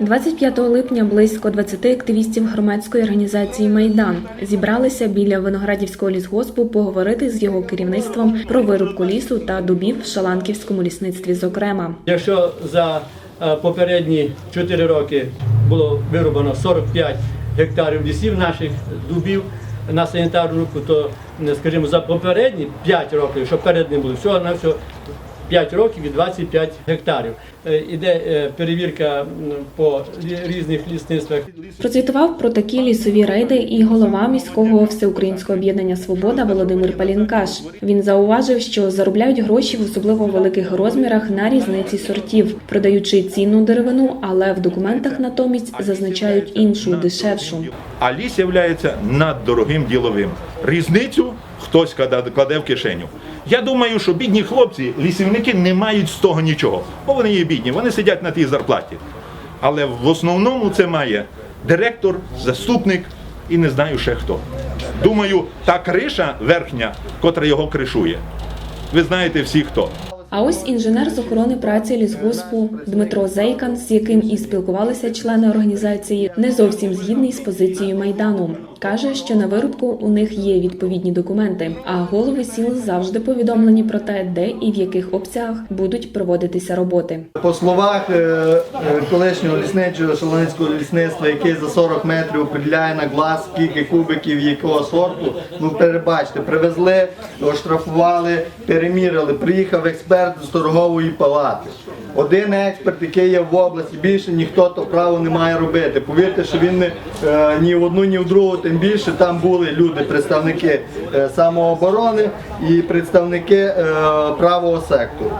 25 липня близько 20 активістів громадської організації Майдан зібралися біля виноградівського лісгоспу поговорити з його керівництвом про вирубку лісу та дубів в Шаланківському лісництві. Зокрема, Якщо за е, попередні 4 роки було вирубано 45 гектарів лісів наших дубів на санітарну руку, то скажімо, за попередні 5 років, що перед ним було, всього на всього 5 років і 25 гектарів. Е, Іде е, перевірка по різних лісництвах. процитував про такі лісові рейди і голова міського всеукраїнського об'єднання Свобода Володимир Палінкаш. Він зауважив, що заробляють гроші в особливо великих розмірах на різниці сортів, продаючи цінну деревину, але в документах натомість зазначають іншу дешевшу. А ліс є наддорогим діловим. Різницю хтось кладе в кишеню. Я думаю, що бідні хлопці, лісівники не мають з того нічого, бо вони є бідні, вони сидять на тій зарплаті. Але в основному це має директор, заступник і не знаю ще хто. Думаю, та криша верхня, котра його кришує. Ви знаєте всі хто. А ось інженер з охорони праці лісгоспу Дмитро Зейкан, з яким і спілкувалися члени організації, не зовсім згідний з позицією майдану. Каже, що на вирубку у них є відповідні документи, а голови сіл завжди повідомлені про те, де і в яких обсягах будуть проводитися роботи. По словах е, е, колишнього лісничого шаланицького лісництва, який за 40 метрів определяє на глаз, скільки кубиків якого сорту, ну перебачте, привезли, оштрафували, перемірили. Приїхав експерт з торгової палати. Один експерт, який є в області, більше ніхто то право не має робити. Повірте, що він не е, ні в одну, ні в другу, тим більше там були люди, представники е, самооборони і представники е, правого сектору.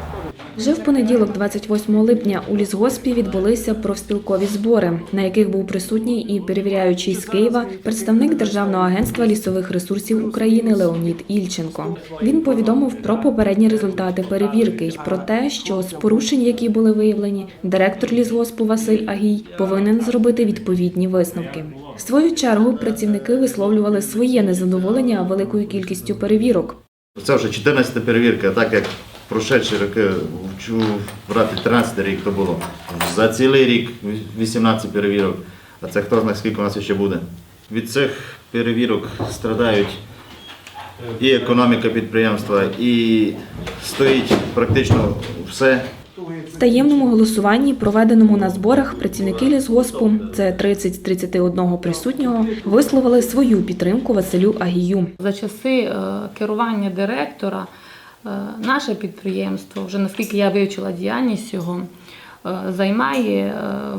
Вже в понеділок, 28 липня, у лісгоспі відбулися профспілкові збори, на яких був присутній і перевіряючий з Києва представник Державного агентства лісових ресурсів України Леонід Ільченко. Він повідомив про попередні результати перевірки й про те, що з порушень, які були виявлені, директор лісгоспу Василь Агій повинен зробити відповідні висновки. В свою чергу працівники висловлювали своє незадоволення великою кількістю перевірок. Це вже 14 перевірка, так як прошедші роки, вчу брати 13 рік то було. За цілий рік 18 перевірок, а це хто знає, скільки у нас ще буде. Від цих перевірок страдають і економіка підприємства, і стоїть практично все. В таємному голосуванні, проведеному на зборах, працівники лісгоспу, це 30 з 31 присутнього, висловили свою підтримку Василю Агію. За часи е, керування директора наше підприємство, вже наскільки я вивчила діяльність його, е, займає е,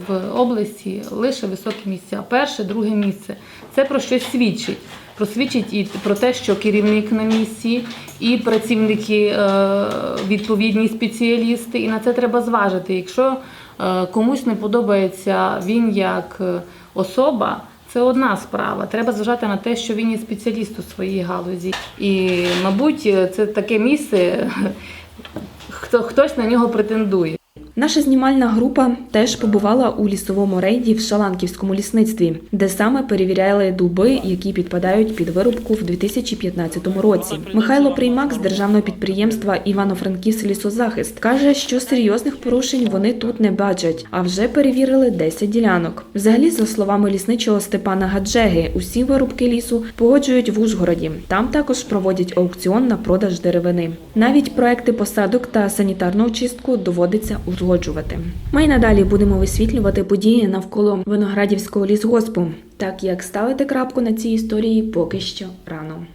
в області лише високі місця. Перше, друге місце. Це про щось свідчить. Просвідчить і про те, що керівник на місці, і працівники е, відповідні спеціалісти, і на це треба зважити. Якщо е, комусь не подобається він як е, особа, це одна справа. Треба зважати на те, що він є спеціаліст у своїй галузі. І, мабуть, це таке місце, хто хтось на нього претендує. Наша знімальна група теж побувала у лісовому рейді в Шаланківському лісництві, де саме перевіряли дуби, які підпадають під вирубку в 2015 році. Михайло Приймак з державного підприємства Івано-Франківськ лісозахист каже, що серйозних порушень вони тут не бачать, а вже перевірили 10 ділянок. Взагалі, за словами лісничого Степана Гаджеги, усі вирубки лісу погоджують в Ужгороді. Там також проводять аукціон на продаж деревини. Навіть проекти посадок та санітарну очистку доводиться узгоджувати. Ми й надалі будемо висвітлювати події навколо виноградівського лісгоспу, так як ставити крапку на цій історії поки що рано.